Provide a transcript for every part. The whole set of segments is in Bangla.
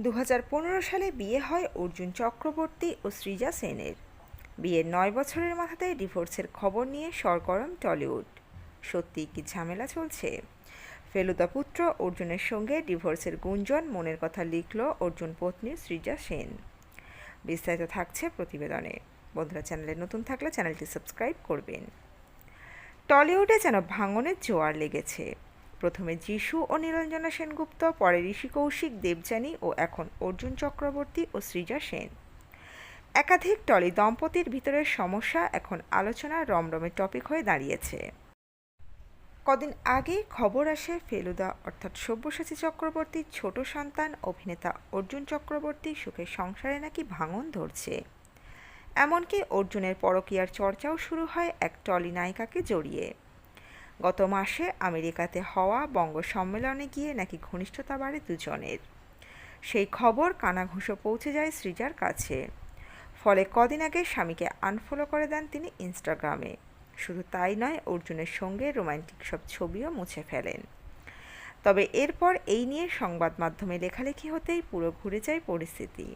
দু হাজার পনেরো সালে বিয়ে হয় অর্জুন চক্রবর্তী ও সৃজা সেনের। বিয়ের নয় বছরের মাথাতেই ডিভোর্সের খবর নিয়ে সরগরম টলিউড। সত্যি কি ঝামেলা চলছে? ফেলুদা পুত্র অর্জুনের সঙ্গে ডিভোর্সের গুঞ্জন মনের কথা লিখল অর্জুন পত্নী সৃজা সেন। বিস্তারিত থাকছে প্রতিবেদনে। বন্ধুরা, চ্যানেলে নতুন থাকলে চ্যানেলটি সাবস্ক্রাইব করবেন। টলিউডে যেন ভাঙনের জোয়ার লেগেছে। প্রথমে যিশু ও নীরঞ্জনা সেনগুপ্ত, পরে ঋষি কৌশিক দেবযানী ও এখন অর্জুন চক্রবর্তী ও সৃজা সেন। একাধিক টলি দম্পতির ভিতরের সমস্যা এখন আলোচনার রমরমে টপিক হয়ে দাঁড়িয়েছে। কদিন আগে খবর আসে ফেলুদা অর্থাৎ সব্যসাচী চক্রবর্তীর ছোট সন্তান অভিনেতা অর্জুন চক্রবর্তী সুখের সংসারে নাকি ভাঙন ধরছে। এমনকি অর্জুনের পরকীয়ার চর্চাও শুরু হয় এক টলি নায়িকাকে জড়িয়ে। গত মাসে আমেরিকাতে হওয়া বঙ্গ সম্মেলনে গিয়ে নাকি ঘনিষ্ঠতা বাড়ে দুজনের। সেই খবর কানাঘুষো পৌঁছে যায় সৃজার কাছে। ফলে কদিন আগে স্বামীকে আনফলো করে দেন তিনি ইনস্টাগ্রামে। শুধু তাই নয়, অর্জুনের সঙ্গে রোমান্টিক সব ছবিও মুছে ফেলেন। তবে এরপর এই নিয়ে সংবাদ মাধ্যমে লেখালেখি হতেই পুরো ঘুরে যায় পরিস্থিতি।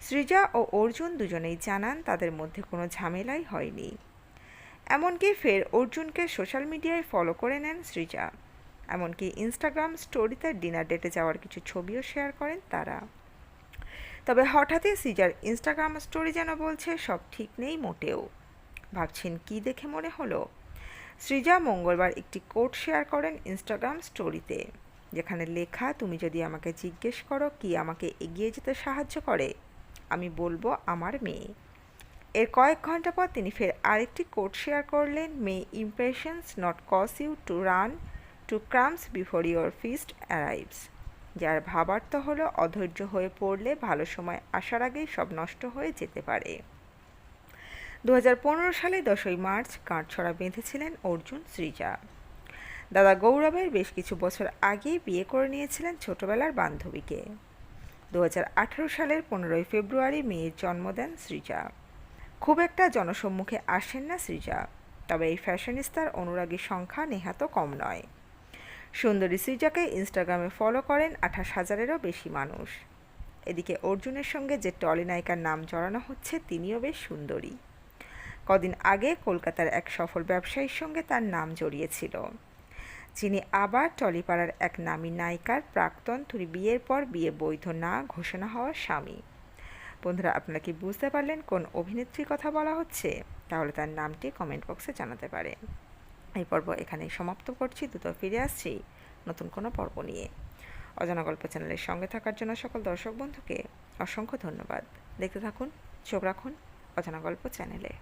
সৃজা ও অর্জুন দুজনেই জানান, তাদের মধ্যে কোনো ঝামেলাই হয়নি। এমনকি ফের অর্জুনকে সোশ্যাল মিডিয়ায় ফলো করে নেন সৃজা এমনকি ইনস্টাগ্রাম স্টোরিতে ডিনার ডেটে যাওয়ার কিছু ছবিও শেয়ার করেন তারা। তবে হঠাৎই সৃজার ইনস্টাগ্রাম স্টোরি যেন বলছে, সব ঠিক নেই মোটেও। ভাবছেন কি দেখে মনে হলো? সৃজা মঙ্গলবার একটি কোট শেয়ার করেন ইনস্টাগ্রাম স্টোরিতে যেখানে লেখা, তুমি যদি আমাকে জিজ্ঞেস করো, কি আমাকে এগিয়ে যেতে সাহায্য করে? আমি বলব, আমার মেয়ে। এর কয়েক ঘণ্টা পর তিনি ফের আরেকটি কোট শেয়ার করলেন may impressions not cause you to run to crumbs before your feast arrives যার ভাবার্থ হলো অধৈর্য হয়ে পড়লে ভালো সময় আসার আগেই সব নষ্ট হয়ে যেতে পারে। দু হাজার পনেরো সালে দশই মার্চ কাঠছড়া বেঁধেছিলেন অর্জুন সৃজা দাদা গৌরবের বেশ কিছু বছর আগেই বিয়ে করে নিয়েছিলেন ছোটবেলার বান্ধবীকে। দু হাজার আঠেরো সালের পনেরোই ফেব্রুয়ারি মেয়ের জন্ম দেন সৃজা খুব একটা জনসম্মুখে আসেন না সৃজা, তবে এই ফ্যাশনিস্তার অনুরাগীর সংখ্যা নেহাত কম নয়। সুন্দরী সৃজাকে ইনস্টাগ্রামে ফলো করেন আঠাশ হাজারেরও বেশি মানুষ। এদিকে অর্জুনের সঙ্গে যে টলি নায়িকার নাম জড়ানো হচ্ছে, তিনিও বেশ সুন্দরী। কদিন আগে কলকাতার এক সফল ব্যবসায়ীর সঙ্গে তার নাম জড়িয়েছিল। যিনি আবার টলিপাড়ার এক নামী নায়িকার প্রাক্তন তুই বিয়ের পর বিয়ে বৈধ না ঘোষণা হওয়ার স্বামী। বন্ধুরা, আপনারা কি বুঝতে পারলেন কোন অভিনেত্রীর কথা বলা হচ্ছে? তাহলে তার নামটি কমেন্ট বক্সে জানাতে পারে এই পর্ব এখানেই সমাপ্ত করছি, দ্রুত ফিরে আসছি নতুন কোনো পর্ব নিয়ে। অজানা গল্প চ্যানেলের সঙ্গে থাকার জন্য সকল দর্শক বন্ধুকে অসংখ্য ধন্যবাদ। দেখতে থাকুন, চোখ রাখুন অজানা গল্প চ্যানেলে